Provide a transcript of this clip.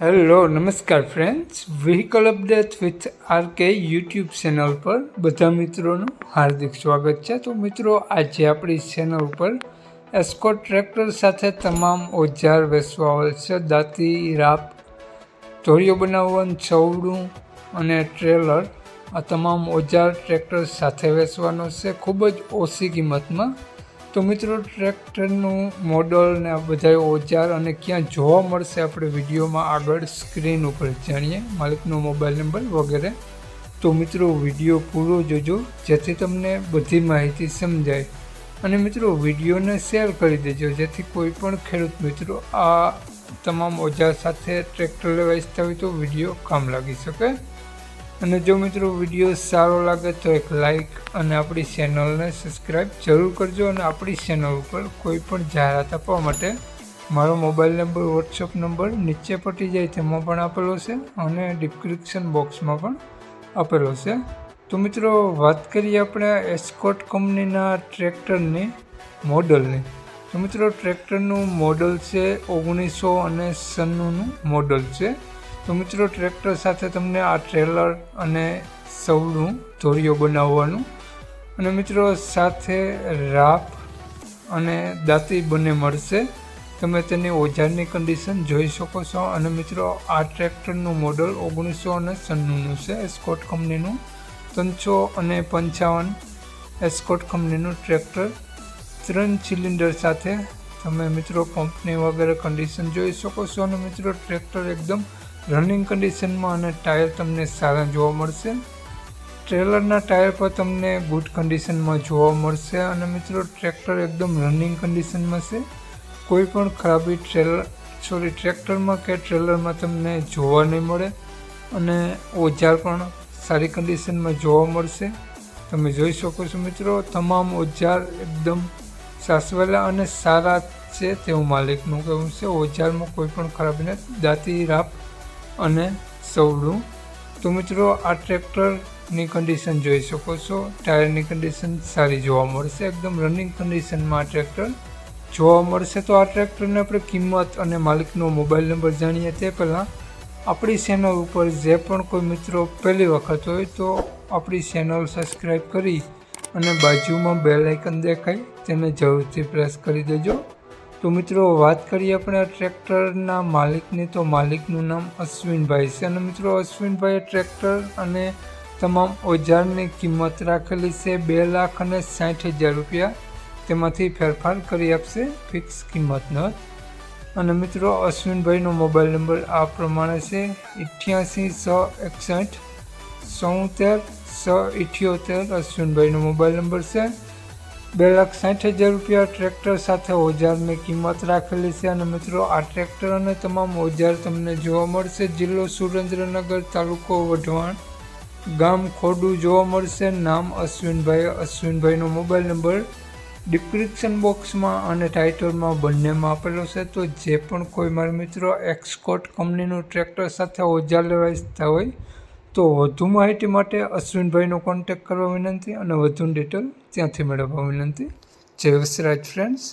Hello નમસ્કાર friends vehicle update with RK YouTube channel પર બધા મિત્રોનું હાર્દિક સ્વાગત છે. તો મિત્રો, આજે આપણી ચેનલ પર એસ્કોટ ટ્રેક્ટર સાથે તમામ ઓજાર વેચવા આવેલ છે. દાંતી, રાપ ધોળીઓ બનાવવાનું ચવડું અને ટ્રેલર આ તમામ ઓજાર ટ્રેક્ટર સાથે વેચવાનો છે. ખૂબ જ ઓછી કિંમતમાં તો મિત્રો, ટ્રેક્ટરનું મોડલ ને આ બધા ઓજાર અને ક્યાં જોવા મળશે આપણે વિડીયોમાં આગળ સ્ક્રીન ઉપર જાણીએ, માલિકનો મોબાઈલ નંબર વગેરે. તો મિત્રો, વીડિયો પૂરો જોજો, જેથી તમને બધી માહિતી સમજાય. અને મિત્રો, વિડીયોને શેર કરી દેજો, જેથી કોઈ પણ ખેડૂત મિત્રો આ તમામ ઓજાર સાથે ટ્રેક્ટર લેવા ઈચ્છતા હોય તો વીડિયો કામ લાગી શકે. અને જો મિત્રો વીડિયો સારો લાગે તો એક લાઈક અને આપણી ચેનલને સબસ્ક્રાઈબ જરૂર કરજો અને આપણી ચેનલ ઉપર કોઈ પણ જાહેરાત આપવા માટે મારો મોબાઈલ નંબર વોટ્સઅપ નંબર નીચે પટી જાય તેમાં પણ આપેલો છે અને ડિસ્ક્રિપ્શન બોક્સમાં પણ આપેલો છે. તો મિત્રો વાત કરીએ આપણે એસ્કોટ કંપનીના ટ્રેક્ટરની મોડલની. તો મિત્રો ટ્રેક્ટરનું મોડલ છે ઓગણીસો અને સન્નુનું મોડલ છે. તો મિત્રો, ટ્રેક્ટર સાથે તમને આ ટ્રેલર અને સૌનું ધોરીઓ બનાવવાનું. અને મિત્રો, સાથે રાપ અને દાંતી બંને મળશે. તમે તેની ઓજારની કન્ડિશન જોઈ શકો છો. અને મિત્રો, આ ટ્રેક્ટરનું મોડલ ઓગણીસો અને સન્નુનું છે એસ્કોટ કંપનીનું ત્રણસો અને પંચાવન એસ્કોટ કંપનીનું ટ્રેક્ટર. ત્રણ સિલિન્ડર સાથે તમે મિત્રો પંપની વગેરે કન્ડિશન જોઈ શકો છો. અને મિત્રો, ટ્રેક્ટર એકદમ રનિંગ કન્ડિશનમાં અને ટાયર તમને સારા જોવા મળશે. ટ્રેલરના ટાયર પર તમને ગુડ કન્ડિશનમાં જોવા મળશે અને મિત્રો ટ્રેક્ટર એકદમ રનિંગ કન્ડિશનમાં છે. કોઈ પણ ખરાબી ટ્રેલર સોરી, ટ્રેક્ટરમાં કે ટ્રેલરમાં તમને જોવા નહીં મળે અને ઓજાર પણ સારી કન્ડિશનમાં જોવા મળશે. તમે જોઈ શકો છો મિત્રો, તમામ ઓજાર એકદમ સાસવેલા અને સારા છે તેવું માલિકનું કહેવું છે. ઓજારમાં કોઈ પણ ખરાબી નથી દાંતી રાપ અને સવડું. તો મિત્રો, આ ટ્રેક્ટરની કન્ડિશન જોઈ શકો છો. ટાયરની કન્ડિશન સારી જોવા મળશે. એકદમ રનિંગ કન્ડિશનમાં આ ટ્રેક્ટર જોવા મળશે. તો આ ટ્રેક્ટરની આપણે કિંમત અને માલિકનો મોબાઈલ નંબર જાણીએ તે પહેલાં આપણી ચેનલ ઉપર જે પણ કોઈ મિત્રો પહેલી વખત હોય તો આપણી ચેનલ સબસ્ક્રાઈબ કરી અને બાજુમાં બેલ આઇકન દેખાય, તેને જરૂરથી પ્રેસ કરી દેજો. તો મિત્રો, વાત કરીએ આપણે આ ટ્રેક્ટરના માલિકની. તો માલિકનું નામ અશ્વિનભાઈ છે અને મિત્રો, અશ્વિનભાઈએ ટ્રેક્ટર અને તમામ ઓજારની કિંમત રાખેલી છે બે લાખ અને સાઠ હજાર રૂપિયા. તેમાંથી ફેરફાર કરી આપશે ફિક્સ કિંમતનો અને મિત્રો, અશ્વિનભાઈનો મોબાઈલ નંબર આ પ્રમાણે છે અઠ્યાસી છ એકસઠ, સોતેર છ ઇઠ્યોતેર. અશ્વિનભાઈનો મોબાઈલ નંબર છે બે લાખ સાઠ હજાર રૂપિયા ટ્રેક્ટર સાથે ઓજારની કિંમત રાખેલી છે અને મિત્રો, આ ટ્રેક્ટર અને તમામ ઓજાર તમને જોવા મળશે. જિલ્લો સુરેન્દ્રનગર તાલુકો વઢવાણ, ગામ ખોડું જોવા મળશે. નામ અશ્વિનભાઈ. અશ્વિનભાઈનો મોબાઈલ નંબર ડિસ્ક્રિપ્શન બોક્સમાં અને ટાઇટલમાં બંનેમાં આપેલો છે. તો જે પણ કોઈ મારા મિત્રો એક્સકોટ કંપનીનું ટ્રેક્ટર સાથે ઓજાર લેવા ઈચ્છતા હોય તો વધુ માહિતી માટે અશ્વિનભાઈનો કોન્ટેક્ટ કરવા વિનંતી અને વધુ ડિટેલ ત્યાંથી મેળવવા વિનંતી. જય વસરાજ ફ્રેન્ડ્સ